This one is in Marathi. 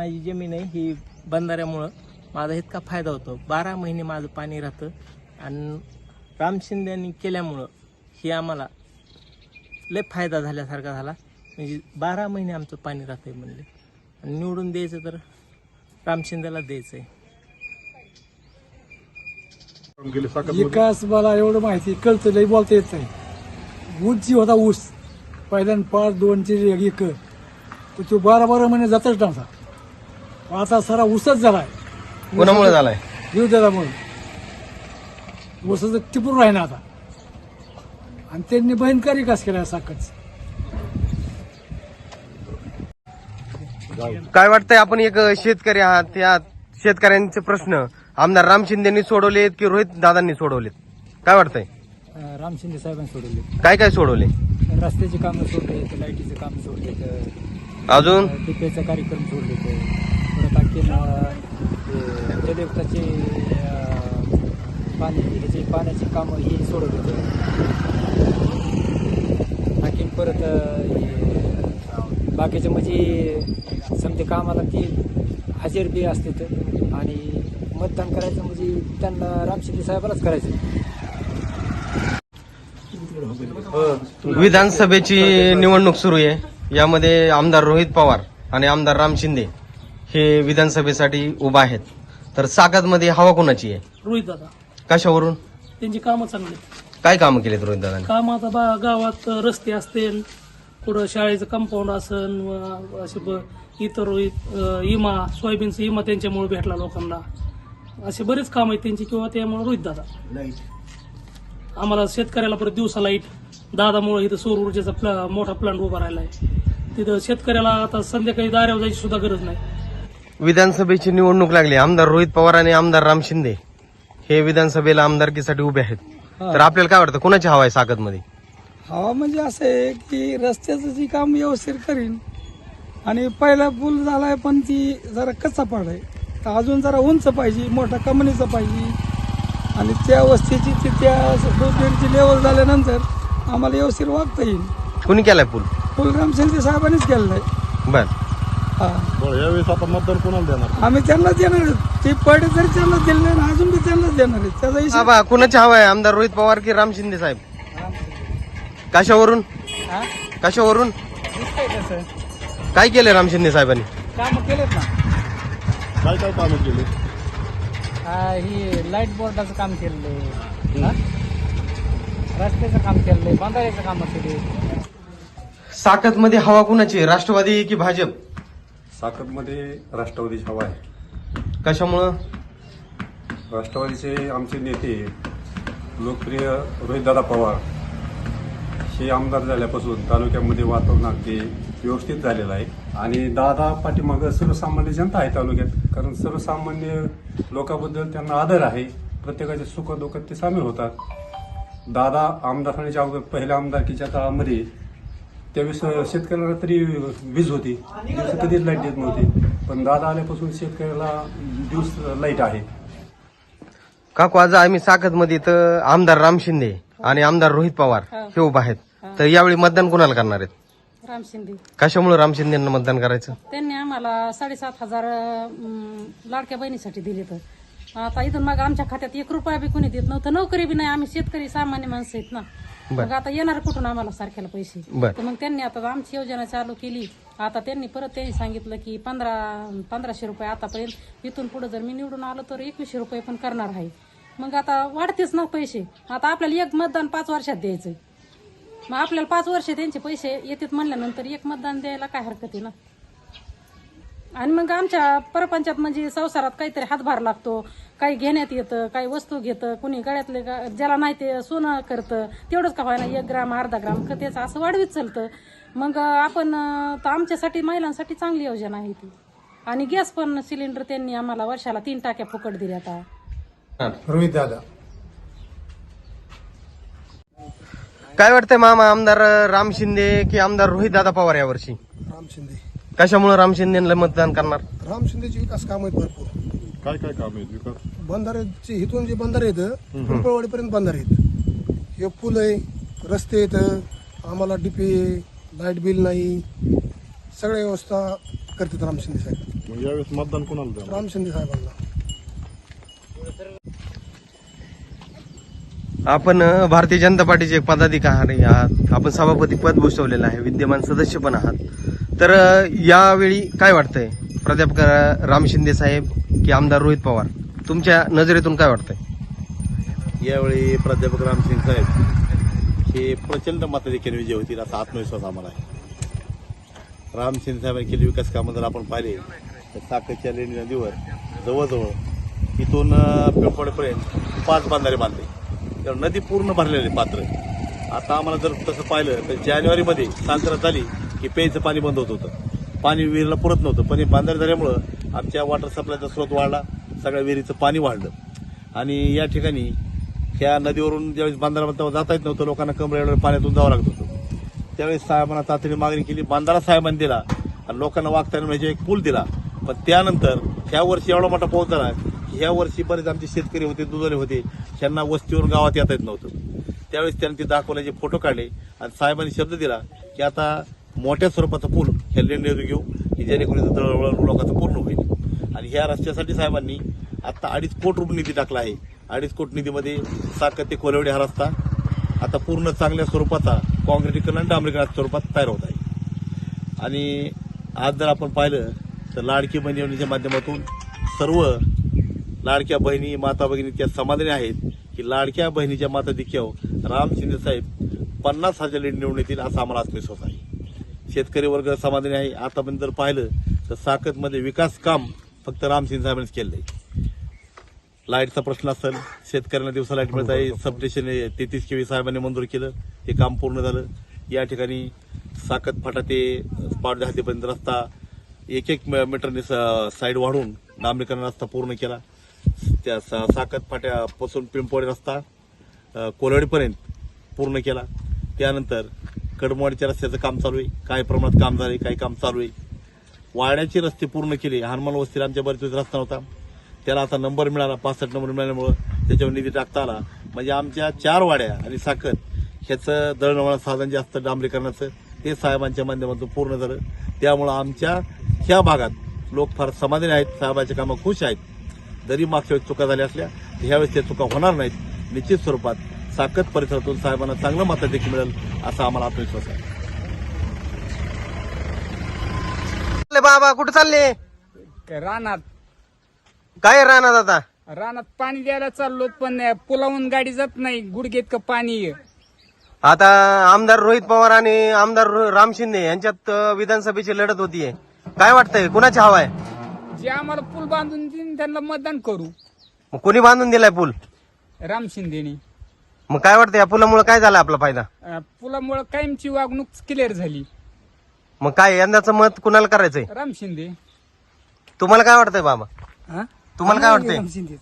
माझी जमीन आहे ही बंधाऱ्यामुळं. माझा इतका फायदा होतो. बारा महिने माझं पाणी राहतं. आणि राम शिंदेनी केल्यामुळं हे आम्हाला लय फायदा झाल्यासारखा झाला. म्हणजे बारा महिने आमचं पाणी राहतंय म्हणले. आणि निवडून द्यायचं तर राम शिंदेला द्यायचं आहे गेले साखर विकास मला एवढं माहिती कळतं लई बोलता येत नाही. ऊस जी होता ऊस. पहिल्यांदा पाच दोनचे एक. तर तो बारा बारा महिने जातच नव्हता. आता सारा ऊसच झालाय. कोणामुळे झालाय? विरोधामुळे ऊसाचं टिपून राहिना आता. आणि त्यांनी भयंकर विकास केला साखरचा? काय वाटतंय आपण एक शेतकरी आहात त्या शेतकऱ्यांचे प्रश्न. आमदार राम शिंदेनी सोडवलेत की रोहित दादांनी सोडवलेत? काय वाटतंय? राम शिंदे साहेबांनी सोडले काय काय सोडवले? रस्त्याची कामं सोडले लाईटीचं काम सोडले अजून? टिपेचा कार्यक्रम सोडले जलयुक्ताचे पाणी ह्याचे पाण्याची कामं ही होते. आणखीन परत बाकीचे म्हणजे समजे कामाला ती हजेर बी असते तर. आणि मतदान करायचं म्हणजे त्यांना रामशिंदे साहेबालाच करायचं. विधानसभेची निवडणूक सुरू आहे. यामध्ये आमदार रोहित पवार आणि आमदार राम शिंदे हे विधानसभेसाठी उभा आहेत. तर साकातमध्ये हवा कोणाची आहे? रोहित दादा. कशावरून? त्यांची कामं चांगली काय कामं केलेत रोहित दादांनी? काम आता बा गावात रस्ते असतील पुढं शाळेचं कंपाऊंड असन व असे ब इतर अ, इमा सोयाबीनचा इमा त्यांच्यामुळे भेटला लोकांना. असे बरेच काम आहेत त्यांची किंवा त्यामुळे रोहित दादा. आम्हाला शेतकऱ्याला परत दिवसा लाइट दादामुळे इथं सौर ऊर्जेचा प्ला मोठा प्लांट उभा राहिला आहे तिथं शेतकऱ्याला आता संध्याकाळी दाऱ्यावर जायची सुद्धा गरज नाही. विधानसभेची निवडणूक लागली. आमदार रोहित पवार आणि आमदार राम शिंदे हे विधानसभेला आमदारकीसाठी उभे आहेत. तर आपल्याला काय वाटतं कोणाची हवा आहे साकतमध्ये हवा म्हणजे असं आहे की रस्त्याचं जी काम व्यवस्थित करीन आणि पहिला पूल झालाय पण ती जरा कच्चा पाड आहे. तर अजून जरा उंच पाहिजे मोठा कमनीचा पाहिजे. आणि त्या वस्तीची ती त्या रोडची लेवल झाल्यानंतर आम्हाला व्यवस्थित वागता येईल. कुणी केलाय पूल? पूल राम शिंदे साहेबांनीच केलेला आहे बर. बरं यावेळेस आता मतदान कोणाला देणार? आम्ही त्यांनाच देणार आहे. ते पडे जरी त्यांनाच दिले नाही आणि अजून बी त्यांनाच देणार आहे. त्याचा बाबा कुणाची हवा आहे? आमदार रोहित पवार की राम शिंदे साहेब? कशावरून? कशावरून? काय केलंय राम शिंदे साहेबांनी? काम केलेत ना. काय काय कामं केली? ही लाइट बोर्डाचं काम केलेलं रस्त्याचं काम केलेलं बांधाऱ्याचं काम केले साकतमध्ये हवा कुणाची आहे? राष्ट्रवादी की भाजप? साकतमध्ये राष्ट्रवादीची हवा आहे. कशामुळं? राष्ट्रवादीचे आमचे नेते लोकप्रिय रोहितदादा पवार हे आमदार झाल्यापासून तालुक्यामध्ये वातावरण अगदी व्यवस्थित झालेलं आहे. आणि दादा पाठीमागं सर्वसामान्य जनता आहे तालुक्यात कारण सर्वसामान्य लोकांबद्दल त्यांना आदर आहे. प्रत्येकाच्या सुखदुःखात ते सामील होतात. दादा आमदार होण्याच्या अगोदर पहिल्या आमदारकीच्या काळामध्ये त्यावेळेस शेतकऱ्याला तरी वीज होती. दिवस कधीच लाइट देत नव्हती. पण दादा आल्यापासून शेतकऱ्याला दिवस लाइट आहे. काकू आज आम्ही साकतमध्ये तर आमदार राम शिंदे आणि आमदार रोहित पवार हे. उभा आहेत. तर यावेळी मतदान कुणाला करणार आहेत? राम शिंदे. कशामुळे राम शिंदेना मतदान करायचं? त्यांनी आम्हाला साडेसात हजार अं, लाडक्या बहिणीसाठी दिले तर. आता इथून मग आमच्या खात्यात एक रुपया बी कोणी देत नव्हतं. नोकरी बी नाही. आम्ही शेतकरी सामान्य माणसं आहेत ना. मग आता येणार कुठून आम्हाला सारख्याला पैसे? बर. तर मग त्यांनी आता आमची योजना चालू केली. आता त्यांनी परत त्यांनी सांगितलं की पंधरा पंधराशे रुपये आतापर्यंत इथून पुढे जर मी निवडून आलो तर एकवीसशे रुपये पण करणार आहे. मग आता वाढतेच ना पैसे. आता आपल्याला एक मतदान पाच वर्षात द्यायचंय. मग आपल्याला पाच वर्ष त्यांचे पैसे येतात म्हणल्यानंतर एक मतदान द्यायला काय हरकत आहे ना? आणि मग आमच्या परपंचात म्हणजे संसारात काहीतरी हातभार लागतो. काही घेण्यात येतं काही वस्तू घेतं कुणी गळ्यातले गा- ज्याला नाही ते सोनं करतं तेवढंच का व्हायला एक ग्राम अर्धा ग्राम क- त्याचं असं वाढवीत चालतं. मग आपण तर आमच्यासाठी महिलांसाठी चांगली योजना आहे ती. आणि गॅस पण सिलेंडर त्यांनी आम्हाला वर्षाला तीन टाक्या फुकट दिल्या आता. रोहित दादा. काय वाटतंय मामा आमदार राम शिंदे की आमदार रोहित दादा पवार यावर्षी? राम शिंदे. कशामुळे राम शिंदेला मतदान करणार? राम शिंदेचे विकास काम आहेत भरपूर. काय काय काम आहेत विकास? बंधाऱ्याचे इथून जे बंधारे येतं पिंपळवाडीपर्यंत बंधारे आहेत. हे पूल आहे रस्ते येतं आम्हाला डीपी लाइट बिल नाही सगळ्या व्यवस्था करतात राम शिंदे साहेब. मग यावेळेस मतदान कोणाला देणार राम शिंदे साहेबांना. आपण अ, भारतीय जनता पार्टीचे एक पदाधिकारी आहात. आपण सभापती पद भूषवलेलं आहे. विद्यमान सदस्य पण आहात. तर यावेळी काय वाटतंय? प्राध्यापक राम शिंदे साहेब की आमदार रोहित पवार तुमच्या नजरेतून काय वाटतंय? यावेळी प्राध्यापक रामसिंग साहेब हे प्रचंड मताधिकारी विजय होतील असा आत्मविश्वास आम्हाला आहे. रामसिंग साहेबांनी केली विकास कामं जर आपण पाहिले तर साखरच्या लेणी नदीवर जवळजवळ इथून पिंपळपर्यंत पाच बांधारे बांधले. तर नदी पूर्ण भरलेली पात्र. आता आम्हाला जर तसं पाहिलं तर जानेवारीमध्ये सांत्रा झाली की प्यायचं पाणी बंद होत होतं. पाणी विहिरीला पुरत नव्हतं पण हे बांधारे झाल्यामुळं आमच्या वॉटर सप्लायचा स्रोत वाढला सगळ्या विहिरीचं पाणी वाढलं. आणि या ठिकाणी ह्या नदीवरून ज्यावेळेस बांधारामध्ये जाता येत नव्हतं लोकांना कमरे पाण्यातून जावं लागत होतं. त्यावेळेस साहेबांना तातडीने मागणी केली बांधारा साहेबांनी दिला आणि लोकांना वागताना म्हणजे एक पूल दिला. पण त्यानंतर ह्या वर्षी एवढा मोठा पाऊस झाला की ह्या वर्षी बरेच आमचे शेतकरी होते दुधारे होते त्यांना वस्तीवरून गावात येता येत नव्हतं. त्यावेळेस त्यांनी ते दाखवल्याचे फोटो काढले आणि साहेबांनी शब्द दिला की आता मोठ्या स्वरूपाचा पूल ह्या लेंडीवर घेऊ की जेणेकरून इथं लोकांचं पूर्ण होईल. आणि ह्या रस्त्यासाठी साहेबांनी आता अडीच कोट रुपये निधी टाकला आहे. अडीच कोट निधीमध्ये साखर ते कोलवडे हा रस्ता आता पूर्ण चांगल्या स्वरूपाचा काँक्रिटीकरण आणि डांबरीकरणाच्या स्वरूपात तयार होत आहे. आणि आज जर आपण पाहिलं तर लाडकी बहीण योजनेच्या माध्यमातून सर्व लाडक्या बहिणी माता भगिनी त्या समाधानी आहेत की लाडक्या बहिणीच्या माता दिख्याव राम शिंदे साहेब पन्नास हजार लीड निवडून येतील असा आम्हाला आत्मविश्वास आहे. शेतकरी वर्ग समाधानी आहे. आतापर्यंत जर पाहिलं तर साखरमध्ये विकास काम फक्त राम साहेबांनीच केलं आहे. लाईटचा प्रश्न असेल शेतकऱ्यांना दिवसा लाइट मिळत आहे. सबस्टेशन तेहतीस केवी साहेबांनी मंजूर केलं. ते काम पूर्ण झालं. या ठिकाणी साकत फाटा ते स्पॉट हातीपर्यंत रस्ता एक एक मीटरने स- साईड वाढून डांबरीकरण रस्ता पूर्ण केला. त्या सा- साकत फाट्यापासून पिंपोळे रस्ता अ, पूर्ण केला. त्यानंतर कडमवाडीच्या रस्त्याचं काम चालू आहे. काही प्रमाणात काम झाले काही काम चालू आहे. वाड्याचे रस्ते पूर्ण केले. हनुमान वस्तीला आमच्या बरेच रस्ता नव्हता. त्याला आता नंबर मिळाला पासष्ट नंबर मिळाल्यामुळं त्याच्यावर निधी टाकता आला. म्हणजे आमच्या चार वाड्या आणि साखर ह्याचं दळणवळण साधन जे असतं डांबरीकरणाचं ते साहेबांच्या माध्यमातून पूर्ण झालं. त्यामुळं आमच्या ह्या भागात लोक फार समाधानी आहेत साहेबांच्या कामं खुश आहेत. जरी मागच्या वेळेस चुका झाल्या असल्या ह्यावेळेस त्या चुका होणार नाहीत. निश्चित स्वरूपात साकत परिसरातून साहेबांना चांगलं मतं देखील मिळेल असा आम्हाला आत्मविश्वास आहे. चालले बाबा कुठे चालले? रानात. काय राहणार आता? रानात पाणी द्यायला चाललो पण पुलावून गाडी जात नाही. गुडघेत का पाणी आहे. आता आमदार रोहित पवार आणि आमदार राम शिंदे यांच्यात विधानसभेची लढत होतीये. काय वाटतंय? कुणाची हवा आहे? जे आम्हाला पूल बांधून देईन त्यांना मतदान करू. मग कोणी बांधून दिलाय पूल? राम शिंदेनी. मग काय वाटतं या पुलामुळे काय झालं आपला फायदा? अं, पुलामुळे कायमची वागणूक क्लिअर झाली. मग काय यंदाचं मत कुणाला करायचंय? राम शिंदे. तुम्हाला काय वाटतंय बाबा? हा? तुम्हाला काय वाटतंय? राम शिंदेच.